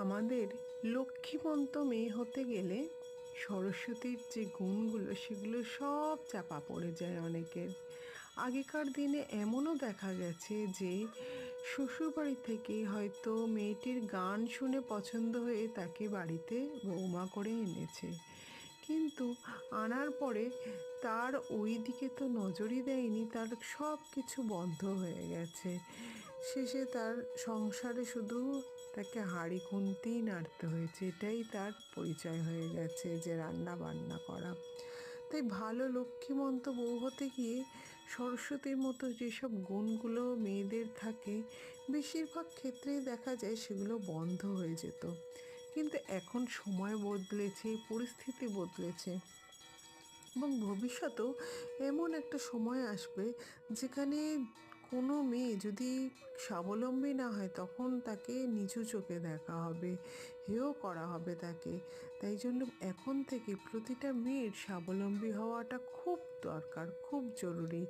আমাদের লক্ষ্মীমন্ত মেয়ে হতে গেলে সরস্বতীর যে গুণগুলো, সেগুলো সব চাপা পড়ে যায় অনেকের। আগেকার দিনে এমনও দেখা গেছে যে শ্বশুরবাড়ি থেকে হয়তো মেয়েটির গান শুনে পছন্দ হয়ে তাকে বাড়িতে বৌমা করে এনেছে। কিন্তু আনার পরে তার ওই দিকে তো নজরই দেয়নি, তার সব কিছু বন্ধ হয়ে গেছে। শেষে তার সংসারে শুধু তাকে হাঁড়ি খুনতেই নাড়তে হয়েছে, এটাই তার পরিচয় হয়ে গেছে যে রান্না বান্না করা। তাই ভালো লক্ষ্মীমন্ত বউ হতে গিয়ে সরস্বতীর মতো যেসব গুণগুলো মেয়েদের থাকে, বেশিরভাগ ক্ষেত্রেই দেখা যায় সেগুলো বন্ধ হয়ে যেত। কিন্তু এখন সময় বদলেছে, পরিস্থিতি বদলেছে এবং ভবিষ্যতেও এমন একটা সময় আসবে যেখানে কোনো মেয়ে যদি স্বাবলম্বী না হয়, তখন তাকে নিচু চোখে দেখা হবে, হেয় করা হবে তাকে। তাই জন্য এখন থেকে প্রতিটা মেয়ের স্বাবলম্বী হওয়াটা খুব দরকার, খুব জরুরি।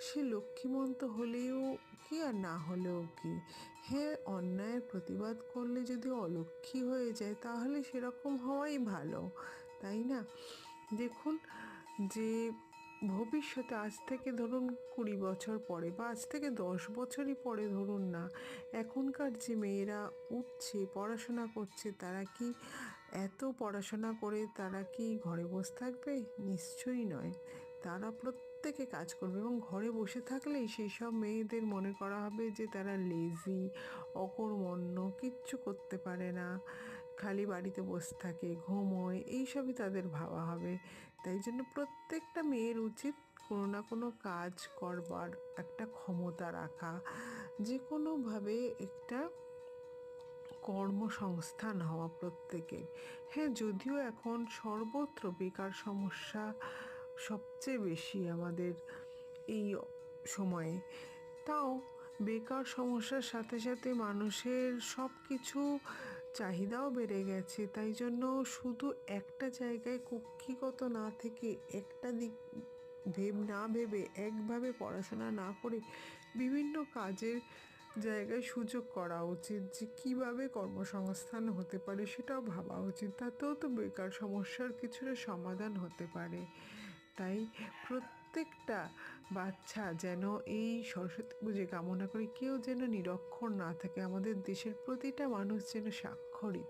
সে লক্ষ্মীমন্ত হলেও কি আর না হলেও কি? হ্যাঁ অন্যায়ের প্রতিবাদ করলে যদি অলক্ষ্মী হয়ে যায়, তাহলে সেরকম হওয়াই ভালো, তাই না? দেখুন যে ভবিষ্যতে আজ থেকে ধরুন কুড়ি বছর পরে বা আজ থেকে দশ বছরই পরে ধরুন না, এখনকার যে মেয়েরা উঠছে, পড়াশোনা করছে, তারা কি এত পড়াশোনা করে তারা কি ঘরে বসে থাকবে? নিশ্চয়ই নয়। তারা প্রত্যেকে কাজ করবে এবং ঘরে বসে থাকলেই সেই সব মেয়েদের মনে করা হবে যে তারা লেজি অকর্মণ্য, কিচ্ছু করতে পারে না। খালি বাড়িতে বসে থাকে, ঘুমোয়, এইসবই তাদের ভাবা হবে। তাই জন্য প্রত্যেকটা মেয়ের উচিত কোনো না কোনো কাজ করবার, একটা ক্ষমতা রাখা। যে কোনোভাবে একটা কর্মসংস্থান হওয়া প্রত্যেকের হ্যাঁ যদিও এখন সর্বত্র বেকার সমস্যা সবচেয়ে বেশি আমাদের এই সময়ে, তাও বেকার সমস্যার সাথে সাথে মানুষের সব কিছু চাহিদাও বেড়ে গেছে, তাই জন্য শুধু একটা জায়গায় কক্ষিগত না থেকে একটা দিক ভেব, না ভেবে একভাবে পড়াশোনা না করে বিভিন্ন কাজের জায়গায় সুযোগ করা উচিত যে কীভাবে কর্মসংস্থান হতে পারে সেটাও ভাবা উচিত। তাতেও তো বেকার সমস্যার কিছুটা সমাধান হতে পারে। তাই প্রত্যেকটা বাচ্চা যেন এই সরস্বতী পুজো কামনা করে কেউ যেন নিরক্ষর না থাকে। আমাদের দেশের প্রতিটা মানুষ যেন স্বাক্ষরিত।